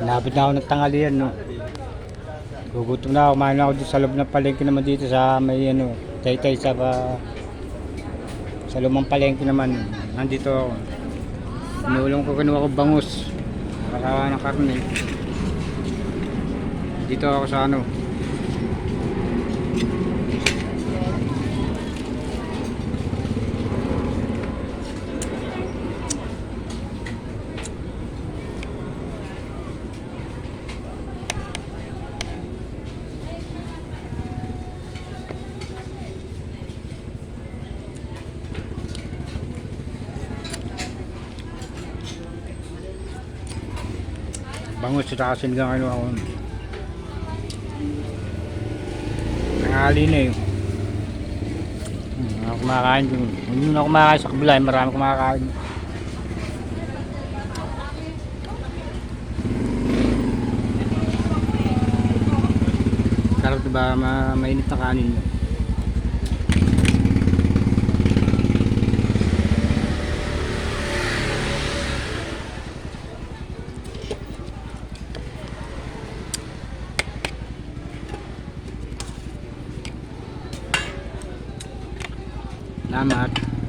Inabot na ako ng tanghalian, no. Gugutom na ako, kumain na ako dito sa loob ng palengke naman dito sa may ano, taytay sa pa, sa lumang palengke naman. Nandito ako. Inulong ko, kinuha ko bangus. Nakasawa ng karne. Dito ako sa ano. Bangus sa taas sinigang ano ako. Nangali na eh. Hmm, ako kumakain dun. Hindi na ako kumakain sa kabila, eh, marami kumakain. Sarap diba, ma mainit na kanin. Salamat.